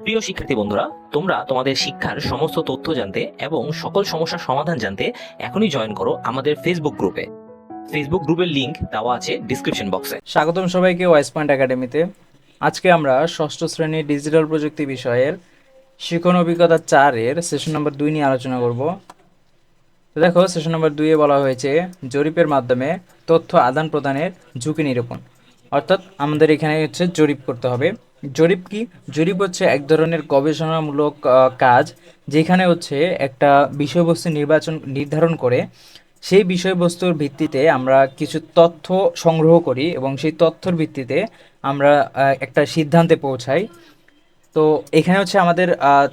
প্রিয় শিক্ষার্থী বন্ধুরা, তোমরা তোমাদের শিক্ষার সমস্ত তথ্য জানতে এবং সকল সমস্যার সমাধান জানতে এখনই জয়েন করো আমাদের ফেসবুক গ্রুপে ফেসবুক গ্রুপের লিংক দেওয়া আছে ডিসক্রিপশন বক্সে স্বাগতম সবাইকে ওয়াইস পয়েন্ট একাডেমিতে আজকে আমরা ষষ্ঠ শ্রেণির ডিজিটাল প্রযুক্তি বিষয়ের শিখন অভিজ্ঞতা চারের সেশন নম্বর দুই নিয়ে আলোচনা করব। দেখো সেশন নম্বর দুইয়ে বলা হয়েছে, জরিপের মাধ্যমে তথ্য আদান প্রদানের ঝুঁকি নিরূপণ। অর্থাৎ আমাদের এখানে হচ্ছে জরিপ করতে হবে। জরিপ কি? জরিপ হচ্ছে এক ধরনের গবেষণামূলক কাজ যেখানে হচ্ছে একটা বিষয়বস্তু নির্বাচন, নির্ধারণ করে সেই বিষয়বস্তুর ভিত্তিতে আমরা কিছু তথ্য সংগ্রহ করি এবং সেই তথ্যর ভিত্তিতে আমরা একটা সিদ্ধান্তে পৌঁছাই। তো এখানে হচ্ছে আমাদের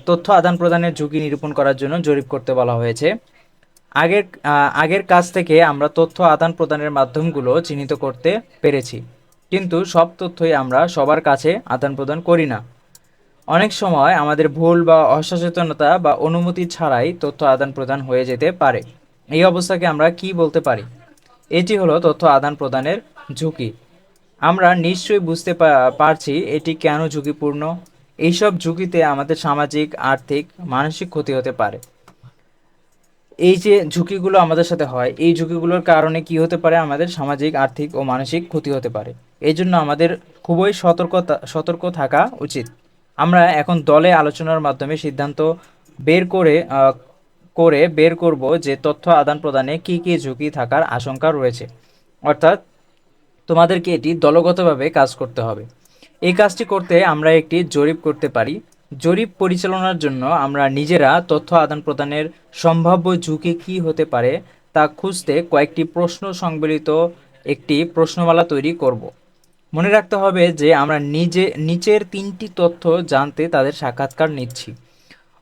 তথ্য আদান প্রদানের ঝুঁকি নিরূপণ করার জন্য জরিপ করতে বলা হয়েছে। আগের আগের কাজ থেকে আমরা তথ্য আদান প্রদানের মাধ্যমগুলো চিহ্নিত করতে পেরেছি। কিন্তু সব তথ্যই আমরা সবার কাছে আদান প্রদান করি না। অনেক সময় আমাদের ভুল বা অসচেতনতা বা অনুমতি ছাড়াই তথ্য আদান প্রদান হয়ে যেতে পারে। এই অবস্থাকে আমরা কি বলতে পারি? এটি হলো তথ্য আদান প্রদানের ঝুঁকি। আমরা নিশ্চয়ই বুঝতে পারছি এটি কেন ঝুঁকিপূর্ণ। এইসব ঝুঁকিতে আমাদের সামাজিক, আর্থিক, মানসিক ক্ষতি হতে পারে। এই যে ঝুঁকিগুলো আমাদের সাথে হয়, এই ঝুঁকিগুলোর কারণে কি হতে পারে? আমাদের সামাজিক, আর্থিক ও মানসিক ক্ষতি হতে পারে। এই জন্য আমাদের খুবই সতর্কতা, সতর্ক থাকা উচিত। আমরা এখন দলে আলোচনার মাধ্যমে সিদ্ধান্ত বের করে করে বের করব যে তথ্য আদান প্রদানে কি কি ঝুঁকি থাকার আশঙ্কা রয়েছে। অর্থাৎ তোমাদেরকে এটি দলগতভাবে কাজ করতে হবে। এই কাজটি করতে আমরা একটি জরিপ করতে পারি। জরিপ পরিচালনার জন্য আমরা নিজেরা তথ্য আদান প্রদানের সম্ভাব্য ঝুঁকি কী হতে পারে তা খুঁজতে কয়েকটি প্রশ্ন সংবলিত একটি প্রশ্নমালা তৈরি করব। মনে রাখতে হবে যে আমরা নিজে, নিচের তিনটি তথ্য জানতে তাদের সাক্ষাৎকার নিচ্ছি।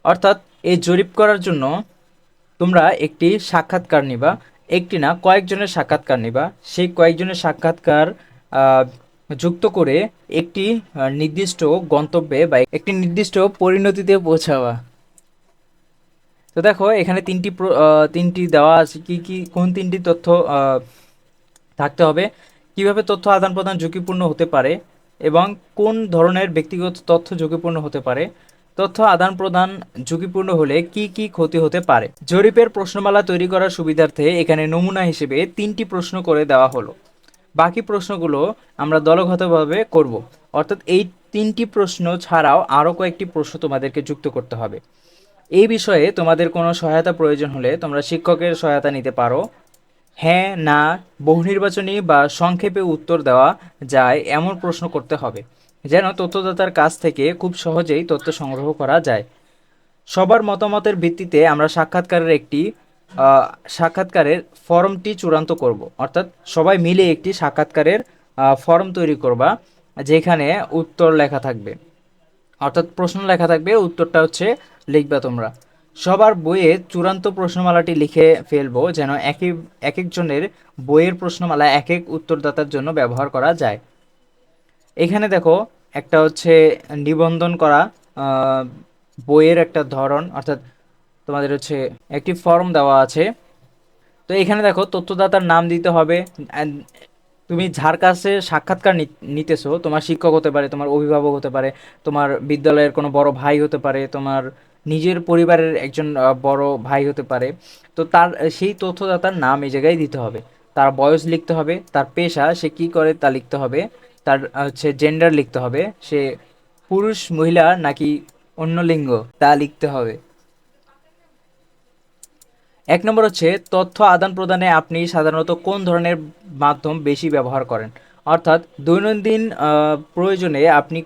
অর্থাৎ এই জরিপ করার জন্য তোমরা একটি সাক্ষাৎকার নিবা, একটি না কয়েকজনের সাক্ষাৎকার নিবা। সেই কয়েকজনের সাক্ষাৎকার যুক্ত করে একটি নির্দিষ্ট গন্তব্যে বা একটি নির্দিষ্ট পরিণতিতে পৌঁছাওয়া। তো দেখো, এখানে তিনটি তিনটি দেওয়া আছে। কি কি, কোন তিনটি তথ্য থাকতে হবে? কীভাবে তথ্য আদান প্রদান ঝুঁকিপূর্ণ হতে পারে এবং কোন ধরনের ব্যক্তিগত তথ্য ঝুঁকিপূর্ণ হতে পারে? তথ্য আদান প্রদান ঝুঁকিপূর্ণ হলে কি কি ক্ষতি হতে পারে? জরিপের প্রশ্নমালা তৈরি করার সুবিধার্থে এখানে নমুনা হিসেবে তিনটি প্রশ্ন করে দেওয়া হলো। বাকি প্রশ্নগুলো আমরা দলগতভাবে করব। অর্থাৎ এই তিনটি প্রশ্ন ছাড়াও আরও কয়েকটি প্রশ্ন তোমাদেরকে যুক্ত করতে হবে। এই বিষয়ে তোমাদের কোনো সহায়তা প্রয়োজন হলে তোমরা শিক্ষকের সহায়তা নিতে পারো। হ্যাঁ না, বহুনির্বাচনী বা সংক্ষেপে উত্তর দেওয়া যায় এমন প্রশ্ন করতে হবে, যেন তথ্যদাতার কাছ থেকে খুব সহজেই তথ্য সংগ্রহ করা যায়। সবার মতামতের ভিত্তিতে আমরা সাক্ষাৎকারের একটি সাক্ষাৎকারের ফর্মটি চূড়ান্ত করব। অর্থাৎ সবাই মিলে একটি সাক্ষাৎকারের ফর্ম তৈরি করবা, যেখানে উত্তর লেখা থাকবে। অর্থাৎ প্রশ্ন লেখা থাকবে, উত্তরটা হচ্ছে লিখবা তোমরা। সবার বইয়ে চূড়ান্ত প্রশ্নমালাটি লিখে ফেলব, যেন একই এক একজনের বইয়ের প্রশ্নমালা এক এক উত্তরদাতার জন্য ব্যবহার করা যায়। এখানে দেখো, একটা হচ্ছে নিবন্ধন করা বইয়ের একটা ধরন, অর্থাৎ তোমাদের হচ্ছে একটি ফর্ম দেওয়া আছে। তো এখানে দেখো, তথ্যদাতার নাম দিতে হবে তুমি যার কাছে সাক্ষাৎকার নিতেছো, তোমার শিক্ষক হতে পারে, তোমার অভিভাবক হতে পারে, তোমার বিদ্যালয়ের কোনো বড় ভাই হতে পারে, তোমার নিজের পরিবারের একজন বড় ভাই হতে পারে, তো তার, সেই তথ্যদাতার নাম এই জায়গায় দিতে হবে। তার বয়স লিখতে হবে, তার পেশা, সে কি করে তা লিখতে হবে, তার হচ্ছে জেন্ডার লিখতে হবে, সে পুরুষ, মহিলা নাকি অন্য লিঙ্গ তা লিখতে হবে। এক নম্বর হচ্ছে তথ্য আদান প্রদানে আপনি সাধারণত কোন ধরনের মাধ্যম বেশি ব্যবহার করেন? অর্থাৎ দৈনন্দিন প্রয়োজনে আপনি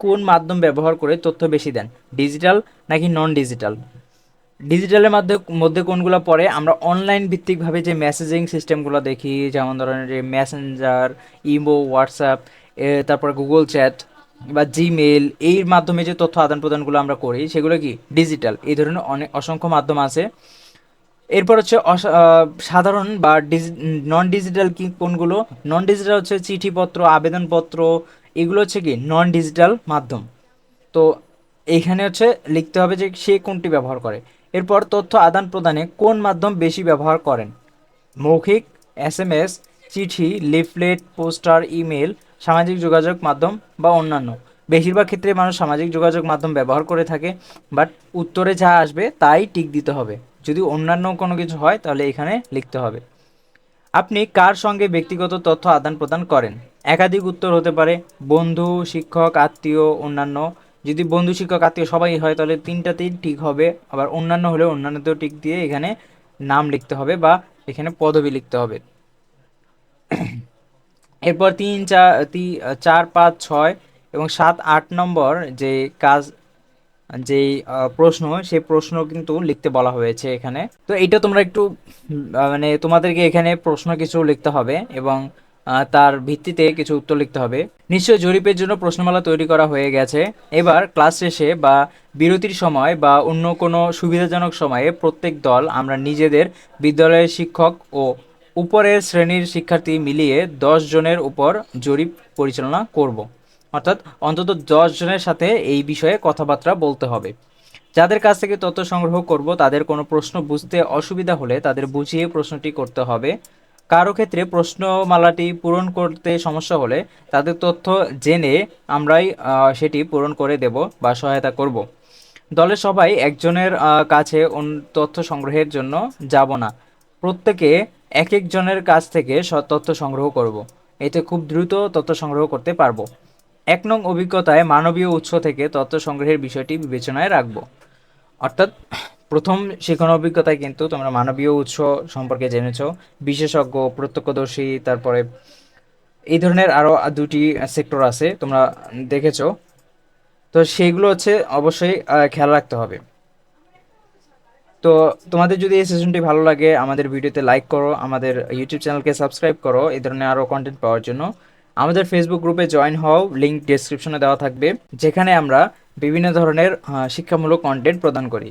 কোন মাধ্যম ব্যবহার করে তথ্য বেশি দেন? ডিজিটাল নাকি নন ডিজিটাল ডিজিটালের মধ্যে মধ্যে কোনগুলো পড়ে? আমরা অনলাইন ভিত্তিকভাবে যে মেসেজিং সিস্টেমগুলো দেখি, যেমন ধরেন যে মেসেঞ্জার, ইমো, হোয়াটসঅ্যাপ তারপর গুগল চ্যাট বা জিমেল এর মাধ্যমে যে তথ্য আদান প্রদানগুলো আমরা করি, সেগুলো কি? ডিজিটাল। এই ধরনের অনেক অসংখ্য মাধ্যম আছে। এরপর হচ্ছে সাধারণ বা নন ডিজিটাল কি, কোনগুলো? নন ডিজিটাল হচ্ছে চিঠিপত্র, আবেদনপত্র, এগুলো হচ্ছে কি? নন ডিজিটাল মাধ্যম। তো এইখানে হচ্ছে লিখতে হবে যে সে কোনটি ব্যবহার করে। এরপর তথ্য আদান প্রদানে কোন মাধ্যম বেশি ব্যবহার করেন? মৌখিক, এস এম এস, চিঠি, লিফলেট, পোস্টার, ইমেল, সামাজিক যোগাযোগ মাধ্যম বা অন্যান্য। বেশিরভাগ ক্ষেত্রে মানুষ সামাজিক যোগাযোগ মাধ্যম ব্যবহার করে থাকে, বাট উত্তরে যা আসবে তাই টিক দিতে হবে। যদি অন্যান্য কোনো কিছু হয়, তাহলে এখানে লিখতে হবে। আপনি কার সঙ্গে ব্যক্তিগত তথ্য আদান প্রদান করেন? একাধিক উত্তর হতে পারে, বন্ধু, শিক্ষক, আত্মীয়, অন্যান্য। যদি বন্ধু, শিক্ষক, আত্মীয় সবাই হয়, তাহলে তিনটাতেই ঠিক হবে। আবার অন্যান্য হলে অন্যান্যতেও টিক দিয়ে এখানে নাম লিখতে হবে বা এখানে পদবি লিখতে হবে। এরপর তিন চার চার, পাঁচ, ছয় এবং সাত, আট নম্বর যে কাজ যেই প্রশ্ন, সেই প্রশ্ন কিন্তু লিখতে বলা হয়েছে এখানে। তো এইটা তোমরা একটু মানে তোমাদেরকে এখানে প্রশ্ন কিছু লিখতে হবে এবং তার ভিত্তিতে কিছু উত্তর লিখতে হবে। নিশ্চয় জরিপের জন্য প্রশ্নমালা তৈরি করা হয়ে গেছে। এবার ক্লাস শেষে বা বিরতির সময় বা অন্য কোনো সুবিধাজনক সময়ে প্রত্যেক দল, আমরা নিজেদের বিদ্যালয়ের শিক্ষক ও উপরের শ্রেণির শিক্ষার্থী মিলিয়ে দশ জনের উপর জরিপ পরিচালনা করব। অর্থাৎ অন্তত দশ জনের সাথে এই বিষয়ে কথাবার্তা বলতে হবে। যাদের কাছ থেকে তথ্য সংগ্রহ করব, তাদের কোনো প্রশ্ন বুঝতে অসুবিধা হলে তাদের বুঝিয়ে প্রশ্নটি করতে হবে। কারও ক্ষেত্রে প্রশ্নমালাটি পূরণ করতে সমস্যা হলে তাদের তথ্য জেনে আমরাই সেটি পূরণ করে দেব বা সহায়তা করব। দলের সবাই একজনের কাছে তথ্য সংগ্রহের জন্য যাব না। প্রত্যেকে এক একজনের কাছ থেকে তথ্য সংগ্রহ করব। এতে খুব দ্রুত তথ্য সংগ্রহ করতে পারব। এক নং অভিজ্ঞতায় মানবীয় উৎস থেকে তথ্য সংগ্রহের বিষয়টি বিবেচনায় রাখব। অর্থাৎ, প্রথম শিখন অভিজ্ঞতায় কিন্তু তোমরা মানবীয় উৎস সম্পর্কে জেনেছো, বিশেষজ্ঞ, প্রত্যক্ষদর্শী, তারপরে এই ধরনের আরও দুটি সেক্টর আছে তোমরা দেখেছ। তো সেইগুলো হচ্ছে অবশ্যই খেয়াল রাখতে হবে। তো তোমাদের যদি এই সেশনটি ভালো লাগে, আমাদের ভিডিওতে লাইক করো, আমাদের ইউটিউব চ্যানেলকে সাবস্ক্রাইব করো, এই ধরনের আরও কন্টেন্ট পাওয়ার জন্য। আমাদের ফেসবুক গ্রুপে জয়েন হও লিঙ্ক ডিসক্রিপশনে দেওয়া থাকবে, যেখানে আমরা বিভিন্ন ধরনের শিক্ষামূলক কন্টেন্ট প্রদান করি।